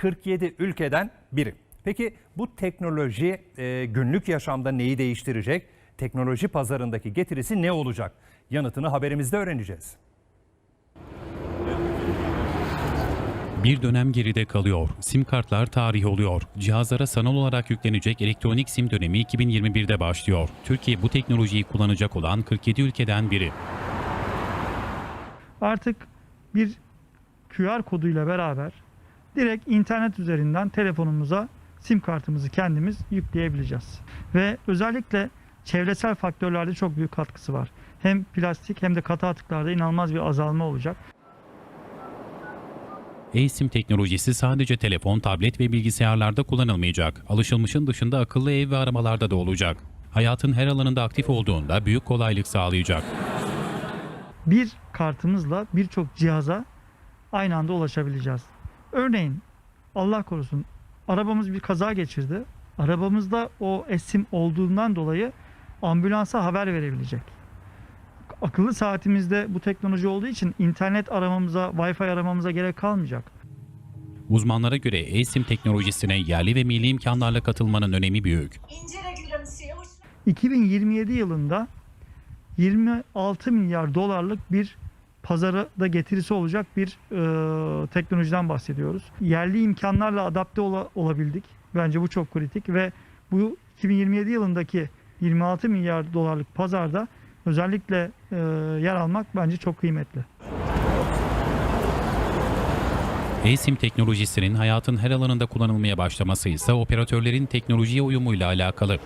47 ülkeden biri. Peki bu teknoloji e, günlük yaşamda neyi değiştirecek? Teknoloji pazarındaki getirisi ne olacak? Yanıtını haberimizde öğreneceğiz. Bir dönem geride kalıyor. Sim kartlar tarih oluyor. Cihazlara sanal olarak yüklenecek elektronik sim dönemi 2021'de başlıyor. Türkiye bu teknolojiyi kullanacak olan 47 ülkeden biri. artık bir QR koduyla beraber direkt internet üzerinden telefonumuza sim kartımızı kendimiz yükleyebileceğiz. Ve özellikle çevresel faktörlerde çok büyük katkısı var. Hem plastik hem de katı atıklarda inanılmaz bir azalma olacak. E-sim teknolojisi sadece telefon, tablet ve bilgisayarlarda kullanılmayacak. Alışılmışın dışında akıllı ev ve aramalarda da olacak. Hayatın her alanında aktif olduğunda büyük kolaylık sağlayacak. Bir kartımızla birçok cihaza aynı anda ulaşabileceğiz. Örneğin Allah korusun arabamız bir kaza geçirdi. Arabamızda o esim olduğundan dolayı ambulansa haber verebilecek. Akıllı saatimizde bu teknoloji olduğu için internet aramamıza, Wi-Fi aramamıza gerek kalmayacak. Uzmanlara göre e-sim teknolojisine yerli ve milli imkanlarla katılmanın önemi büyük. İnce regülasyonu 2027 yılında 26 milyar dolarlık bir pazara da getirisi olacak bir e, teknolojiden bahsediyoruz. Yerli imkanlarla adapte ola- olabildik. Bence bu çok kritik ve bu 2027 yılındaki 26 milyar dolarlık pazarda özellikle e, yer almak bence çok kıymetli. E-sim teknolojisinin hayatın her alanında kullanılmaya başlaması ise operatörlerin teknolojiye uyumuyla alakalı.